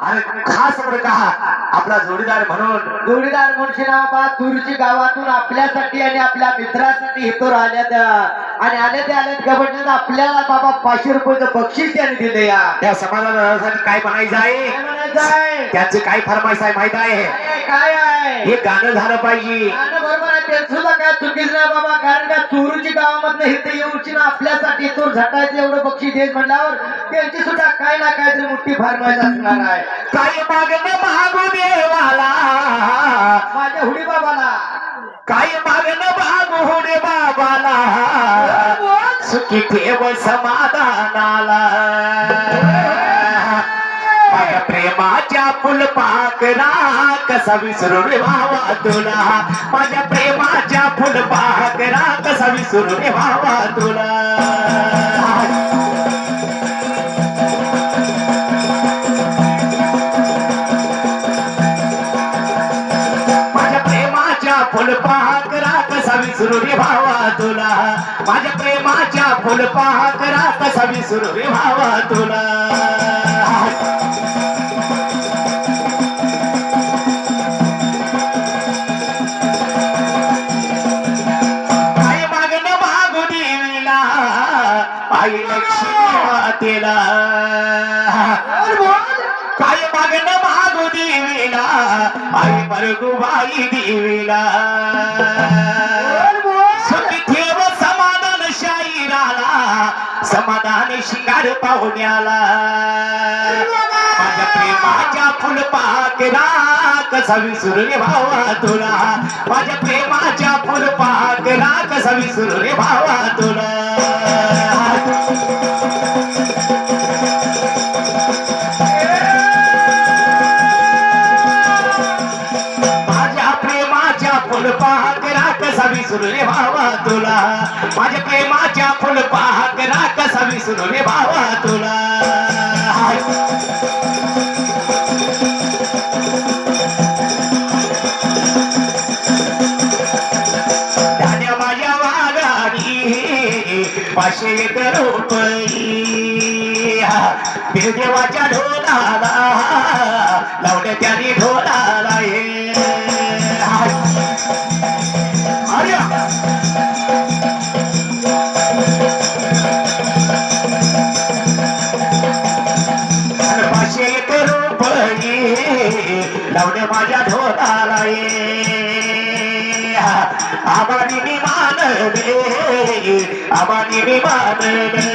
आणि खास बरं का? आपला जोडीदार म्हणून. जोडीदार नावा तुरची गावातून आपल्यासाठी आणि आपल्या मित्रासाठी हेतूर आल्यात. आणि आले ते आल्यात गव्हर्नर आपल्याला बाबा पाचशे रुपयाचं बक्षीस त्यांनी दिले या. त्या समाजासाठी काय म्हणायचं आहे? म्हणायचं आहे? त्यांचं काय फरमाईश आहे माहीत आहे? काय काय आहे? हे गाणं झालं पाहिजे. गाणं बरोबर आहे ते सुद्धा काय चुकीचं नाही बाबा कारण का चोरूची गावामधनं इथे येऊची ना आपल्यासाठी तूर झटायचं एवढं बक्षीस देत म्हटल्यावर त्यांची सुद्धा काय ना काहीतरी मोठी फरमाईश असणार आहे. काय मागणं मागू देवाला? माझ्या हुडी बाबाला. काय मागणं मागू दे बाबाला? सुखी ठेव समाधानाला. प्रेमाच्या फुलपाकरा कसा विसरू रे भावा तुला माझ्या प्रेमाच्या फुलपाकरा कसा विसरू रे भावा तुला माझ्या प्रेमाच्या फुलपाकरा कसा विसरू रे भावा तुला माझ्या प्रेमाच्या फुलपाकरा कसा विसरू रे भावा तुला. मातेला काय मागणं मागू देवीला? आई मरगुबाई देवीला. ठेव समाधान शाहीराला समाधान शिंगार पाहुण्याला. माझ्या प्रेमाच्या फुलपाकरा कसा विसरू रे भावा तुला. माझ्या प्रेमाच्या फुलपाकरा कसा विसरू रे भावा तुला. कसा विसरू रे भावा तुला. माझ्या प्रेमाच्या फुलपाकरा कसा विसरू रे भावा तुला. माझ्या वागारी पाचशे एक रुपये देवाच्या ढोलाला लावले त्याने ढोलाला लावले माझ्या ढोलाला ये आबानी मी मानले आबानी मी मानले.